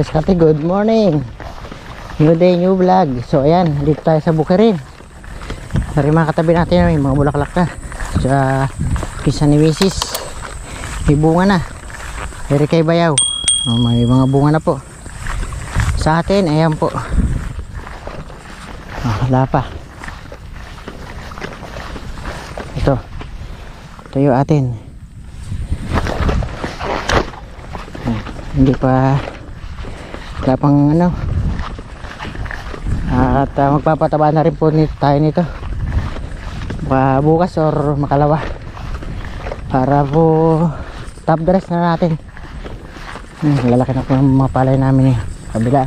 Kariskati, good morning. New day, new vlog. So ayan, dito tayo sa Bukirin. Dari mga katabi natin, may mga bulaklak na. Sa pisa ni Mrs. May bunga na. Dari kay Bayaw. Oh, may mga bunga na po. Sa atin, ayan po. Oh, wala pa. Ito. Ito yung atin. Hindi pa wala pang ano. At uh, magpapataba na rin po nito, tayo nito. Baka bukas or makalawa. Para po top dress na natin. Hmm, lalaki na po ng mga palay namin eh. Kabila.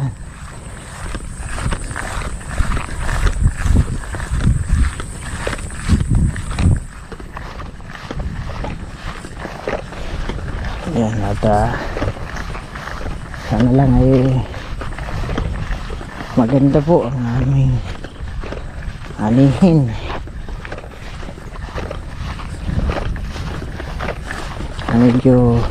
Yan at uh, sana lang ay maganda po ang aming anihin na medyo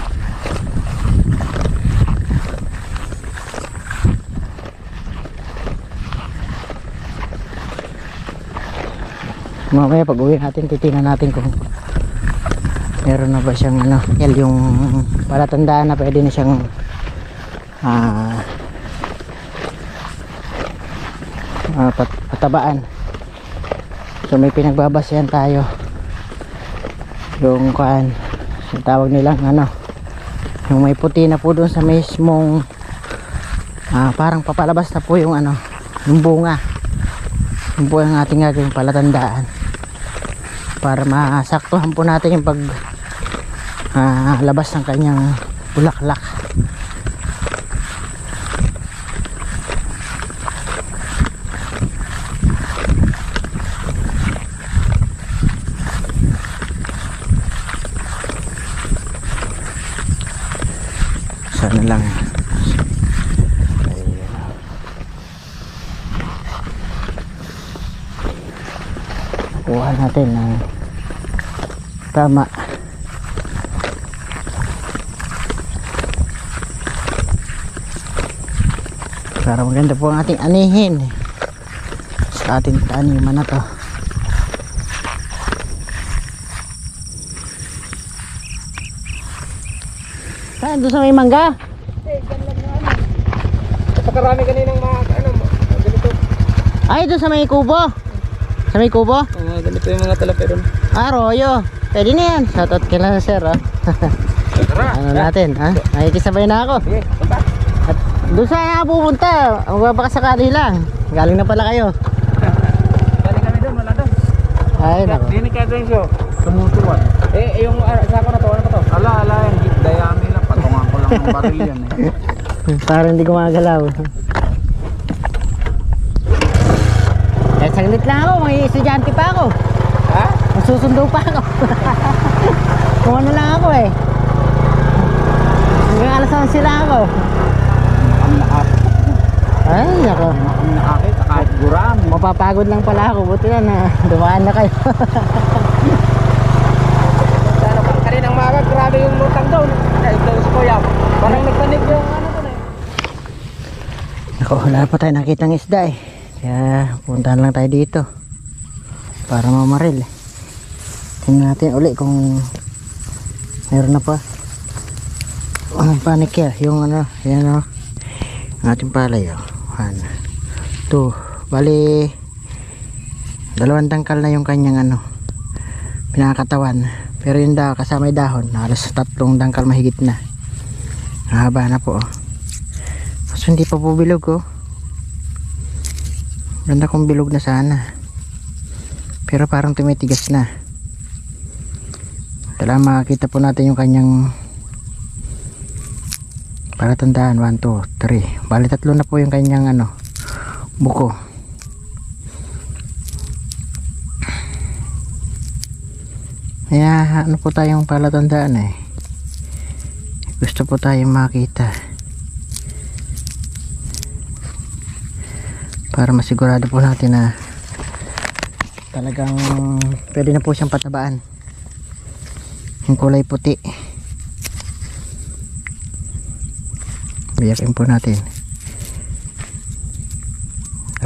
mamaya pag uwi natin titingnan natin kung meron na ba siyang ano yung palatandaan na pwede na siyang ah. Ah, pat- patabaan. So may pinagbabasyan tayo. Yung kuan yung tawag nilang ano yung may puti na po doon sa mismong ah, parang papalabas na po yung ano yung bunga. Yung po ang ating gagawing palatandaan. Para masaktuhan po natin yung pag ah, labas ng kanyang bulaklak sana lang. Kuha natin ng tama. Para maganda po ang ating anihin. Sa ating taniman na to saan doon sa may mangga? Napakarami kaninang mga ano, mga ganito. ay doon sa may kubo sa may kubo? Oh, mga ganito yung mga talaperon. Ah, Royo. Pwede na yan. Shoutout ka na, sir. Tara. ano natin, ha? Nakikisabay na ako. Sige, punta. At doon ako pupunta? Magbabakasakali lang. Galing na pala kayo. Galing kami doon, wala doon. Ay, nako. Hindi ni Kevin show. Tumutuan. Eh, yung uh, sako na to, ano pa to? Ala, ala, yan. Dayami lang. Patungan ko lang ng baril yan eh. Para hindi gumagalaw. Eh, saglit lang ako. May estudyante pa ako. Ha? Masusundo pa ako. Kung ano lang ako eh. Hanggang alas 11 lang ako. Ang nakapit. Ay, nako. Ang nakakita kahit guram. Mapapagod lang pala ako. Buti na na dumaan na kayo. Ano ka? Kaninang maga, grabe yung lutang doon. Ay, doon si Kuya. Parang nagpanig yung ano doon eh. Ako, wala pa tayo nakitang isda eh. Kaya puntahan lang tayo dito. Para mamaril. Tingnan natin uli kung meron na pa. Ang panik ya, yung ano, yan o. Ang ating palay o. One, two, bali dalawang tangkal na yung kanyang ano pinakatawan pero yung da, kasama yung dahon halos tatlong tangkal mahigit na haba na po oh. Kaso hindi pa po bilog oh. Ganda kong bilog na sana. Pero parang tumitigas na. Kailangan makakita po natin yung kanyang para tandaan 1, 2, 3 bali tatlo na po yung kanyang ano buko kaya ano po tayong palatandaan eh gusto po tayong makita. Para masigurado po natin na talagang pwede na po siyang patabaan. Yung kulay puti. Biyakin po natin.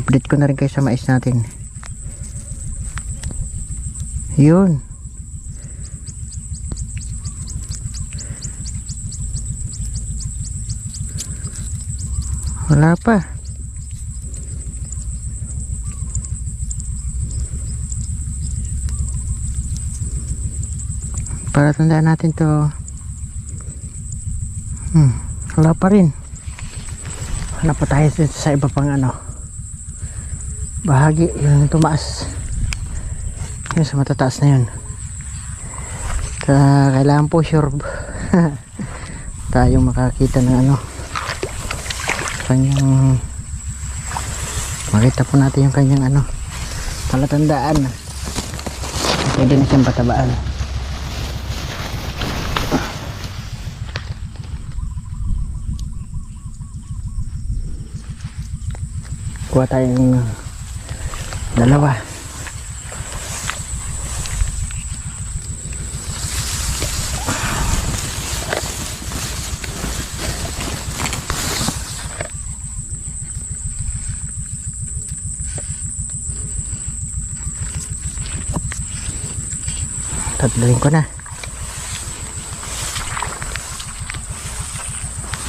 Update ko na rin kayo sa mais natin. Yun. Wala pa. Para tandaan natin to. Hmm, wala pa rin. Wala pa tayo sa iba pang ano. Bahagi yung tumaas. Yun sa matataas na yun. Kaya kailangan po sure tayo makakita ng ano kanyang makita po natin yung kanyang ano palatandaan. Pwede na siyang patabaan. Kuha tayong dalawa tatluin ko na.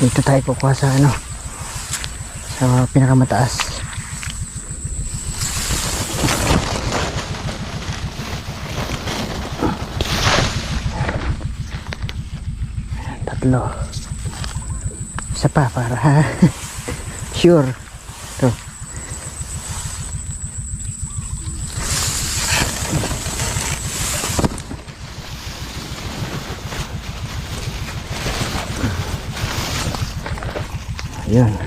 Dito tayo kukuha sa ano sa pinakamataas. Tatlo. Isa pa para sure. To Ayan.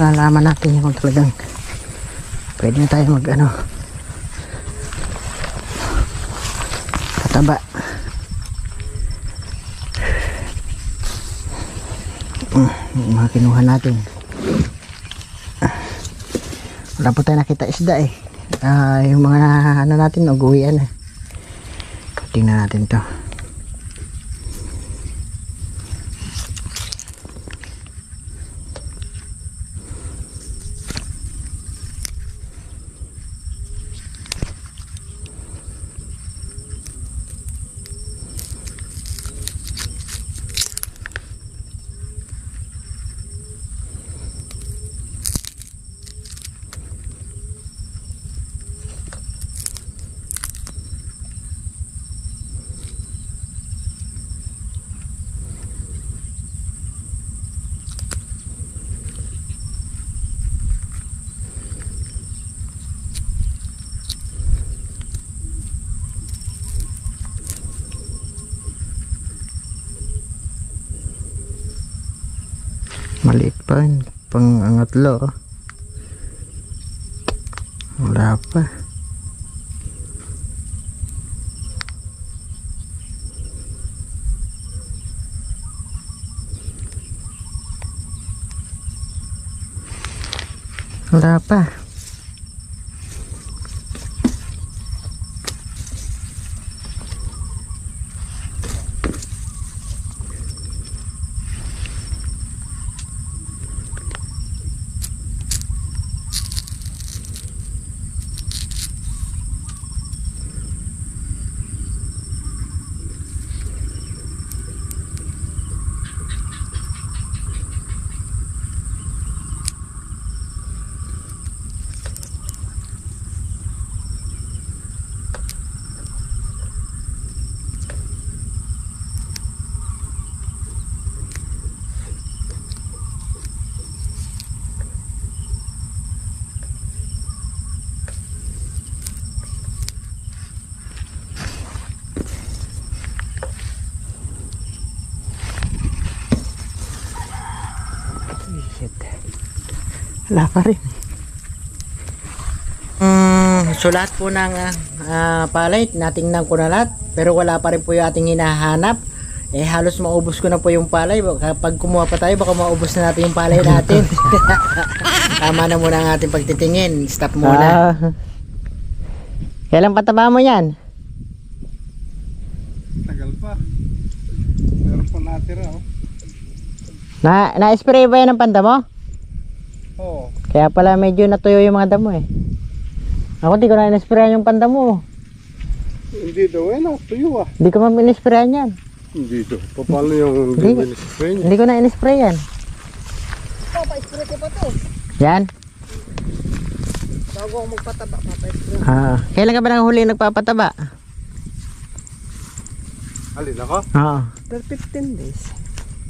Malalaman natin kung talagang pwede na tayo mag ano pataba yung mga kinuha natin. Wala po tayo nakita isda eh. Ah, yung mga ano natin uguwian eh. Tingnan natin to maliit pa pang angatlo. Wala pa. Wala pa Wala pa rin. So lahat po ng ah, palay, natingnan ko na lahat. Pero wala pa rin po yung ating hinahanap. Eh halos maubos ko na po yung palay. Kapag kumuha pa tayo, baka maubos na natin yung palay natin. Tama na muna ang ating pagtitingin. Stop muna. Ah. Kailan pataba mo yan? Tagal pa. Meron pa natira oh. Na, na-spray ba yan ng panda mo? Oo. Kaya pala medyo natuyo yung mga damo eh. Ako di ko na in-sprayan yung panda mo. Hindi daw eh, no, tuyo ah. Hindi ko man in-sprayan yan. Hindi daw. Paano yung Hindi. spray niya? Hindi ko na in-spray yan. Papa-spray ko pa to. Yan. Bago ako magpataba, papa-spray. Ah, kailan ka ba nang huli nagpapataba? Alin ako? Oo. Per 15 days.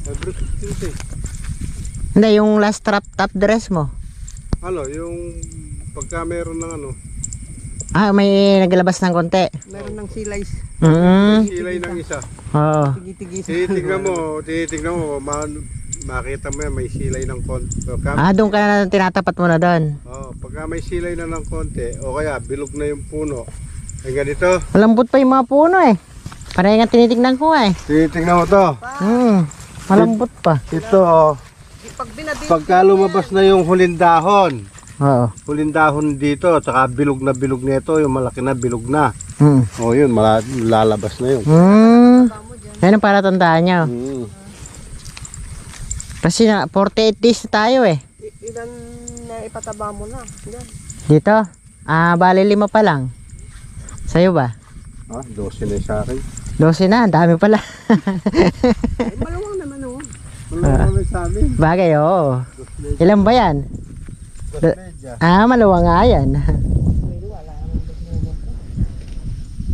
Every 15 days. Hindi, yung last trap top dress mo. Ano, yung pagka meron ng ano, Ah, may naglabas ng konti. Meron ng silay. Mm. ilay ng isa. Oo. Tigi-tigis. Tinitignan mo, tinitignan mo, ma makita mo yan, may silay ng konti. Pagka, Ah, doon ka na tinatapat mo na doon. oh, pagka may silay na ng konti, o kaya bilog na yung puno. Ay ganito, Malambot pa yung mga puno eh. Parang nga tinitignan ko eh. tinitignan mo to. Hmm. Malambot pa. Ito, oh, Pag binabit, pagka lumabas na yung huling dahon, Oo. huling dahon dito, tsaka bilog na bilog nito, yung malaki na bilog na. Hmm. O yun, mala- lalabas na yun. Hmm. Yan ang para tandaan nyo. Mm. Kasi na 48 days na tayo eh. i- ilan na ipataba mo na. Yan. Dito? Ah, bali lima pa lang. Sa'yo ba? Ah, 12 na yung sa akin. 12 na, ang dami pala. Ay, maluwang oh. Wala naman sa amin. Bagay, oo. Ilan ba yan? Medya. Ah, maluwang nga yan.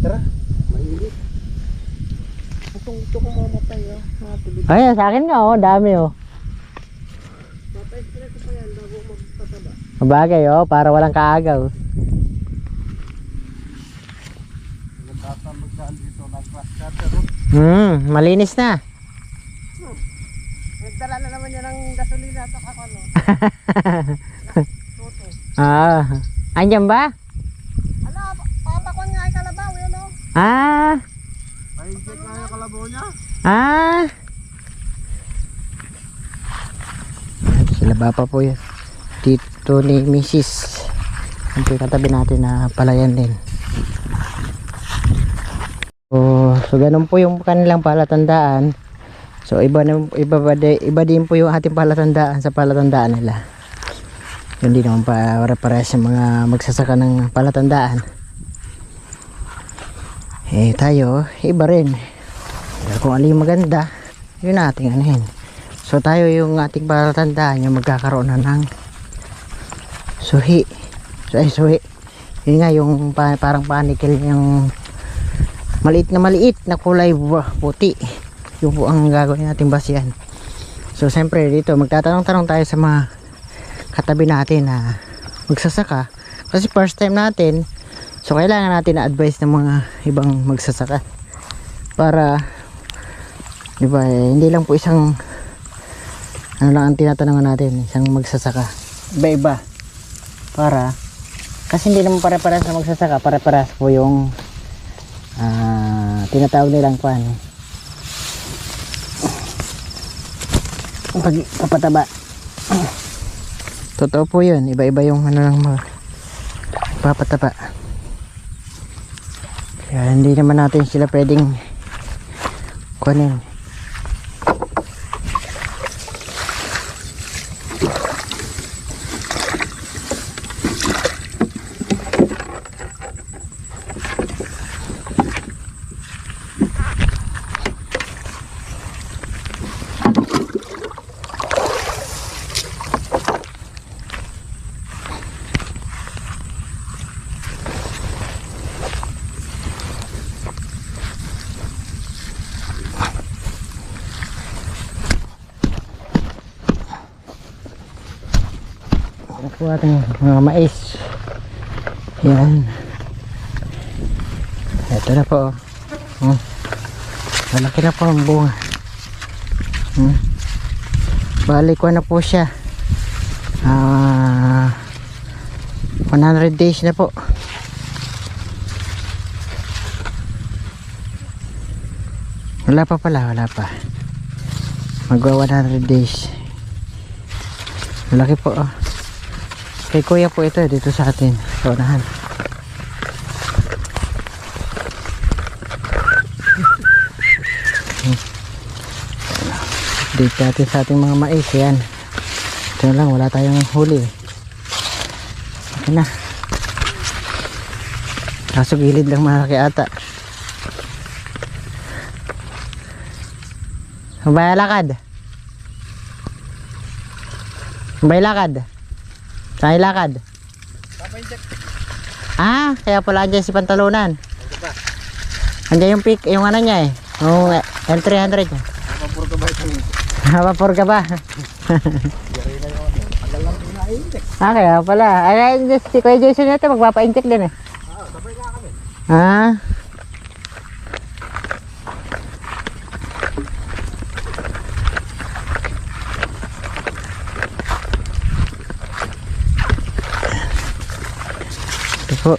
Tara, mainit. Itong gusto ko mamatay oh. Mga tubig. Ayan, sa akin nga, oh, dami, oh. Papa-spray ko pa yan bago magpataba. Bagay, oh, para walang kaagaw. Nagtatambag daan dito cutter. oh. Hmm, malinis na. Naman yan ng gasolina sa kakano. Toto. Ah, andyan ba? Ala, papakon nga ay kalabaw yun oh. Ah, Mahigit na yung kalabaw niya. ah. Sila ba pa po yun? Dito ni Mrs. Ang katabi natin na palayan din. So, so ganun po yung kanilang palatandaan. So iba na, iba, ba di- iba din po yung ating palatandaan sa palatandaan nila. Hindi naman pa para sa mga magsasaka ng palatandaan. Eh tayo, iba rin. Kung yung maganda, yun nating anuhin. So tayo yung ating palatandaan yung magkakaroon na ng suhi. So, ay suhi. Yun nga yung pa, parang panikel yung maliit na maliit na kulay puti. Yung po ang gagawin natin basihan. So siyempre dito magtatanong-tanong tayo sa mga katabi natin na magsasaka. Kasi first time natin, so kailangan natin na advice ng mga ibang magsasaka. Para, di ba, eh, hindi lang po isang, ano lang ang tinatanungan natin, isang magsasaka. Iba-iba. Para, kasi hindi naman pare-parehas na magsasaka, pare-parehas po yung ah tinatawag nilang kwan. Pag papataba. Totoo po yun. Iba-iba yung ano lang mga papataba. Kaya hindi naman natin sila pwedeng kunin. ating mga mais. Yan. Ito na po oh. hmm. malaki na po ang bunga. Hmm. balik ko na po siya. Ah uh, 100 days na po. Wala pa pala wala pa. Magwa 100 days. Malaki po oh. Kay kuya po ito dito sa atin. Sa unahan. Update natin sa ating mga mais. Yan. Ito lang, wala tayong huli. Okay na. Kaso gilid lang malaki ata. Sabay lakad. Sabay lakad. Sabay lakad. Ah, kaya pala andyan si Pantalunan. Andyan yung pick, yung ano niya eh. Yung eh, L300 niya. Vapor ka ba? ah, kaya pala. Ay, si Kuya Jason natin magpapa-inject din eh. Ah, ito po.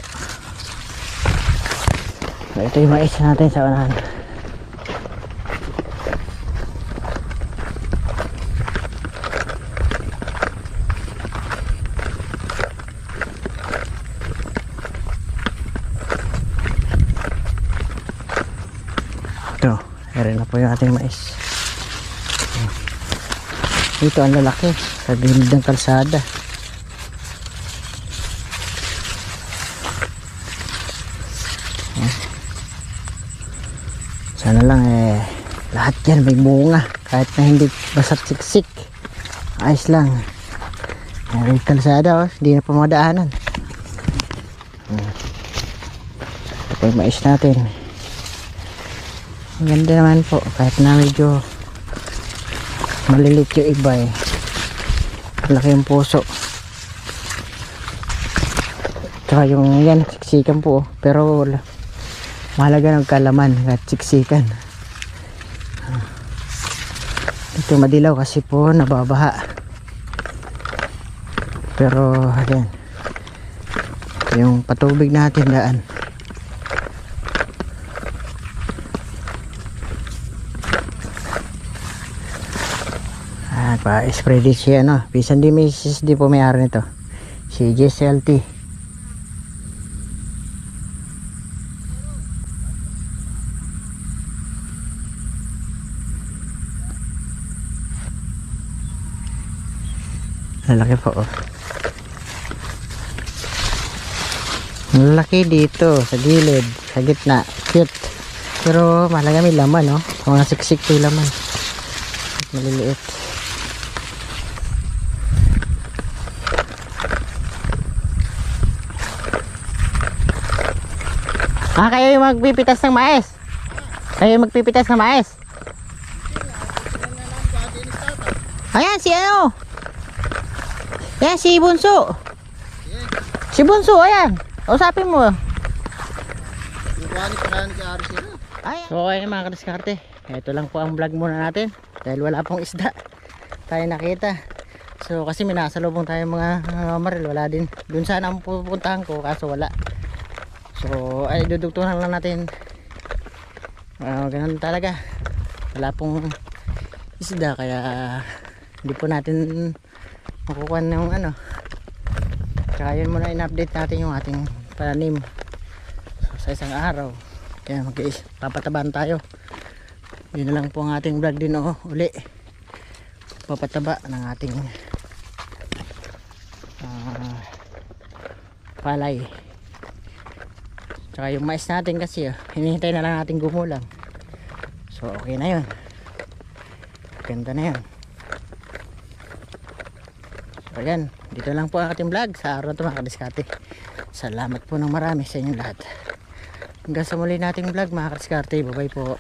Ito yung mais natin sa unahan. Ito, meron na po yung ating mais. Ito ang lalaki sa gilid ng kalsada. Sana lang eh lahat yan may bunga kahit na hindi basat siksik. Ayos lang. Yung kalsada oh, hindi na pamadaanan. Hmm. Ito po yung mais natin. Ang ganda naman po kahit na medyo malilit yung iba eh. Laki yung puso. Tsaka yung yan, siksikan po. oh. Pero wala. Mahalaga ng kalaman at siksikan. Ito madilaw kasi po nababaha. Pero ayan. Yung patubig natin daan. At pa-spray din siya no. Pisan di misis di po may-ari nito. Si JSLT. Lalaki po oh. Lalaki dito sa gilid, sa gitna. Cute. Pero malaga may laman no. Mga siksik po laman. Maliliit. Ah, kayo yung magpipitas ng mais? Kayo yung magpipitas ng mais? Ayan, si ano? Ayan, si Bunso. Si Bunso, ayan. Usapin mo. Ayan. So, ayan mga kadiskarte. Ito lang po ang vlog muna natin. Dahil wala pong isda. Tayo nakita. So, kasi minasalubong tayo mga uh, maril. Wala din. Doon sana ang pupuntahan ko. Kaso wala. So, ay dudugtungan lang natin. Ah, ganun talaga. Wala pong isda kaya hindi po natin makukuha ng ano. Kaya yun muna in-update natin yung ating pananim. So, sa isang araw. Kaya mag papataban tayo. Yun na lang po ang ating vlog din oh, uli. Papataba ng ating ah, palay. Tsaka yung mais natin kasi oh, hinihintay na lang natin gumulang. So okay na yun. Ganda na yun. So ayan, dito lang po ang ating vlog sa araw na ito mga kadiskate. Salamat po ng marami sa inyong lahat. Hanggang sa muli nating vlog mga kadiskate. Bye bye po.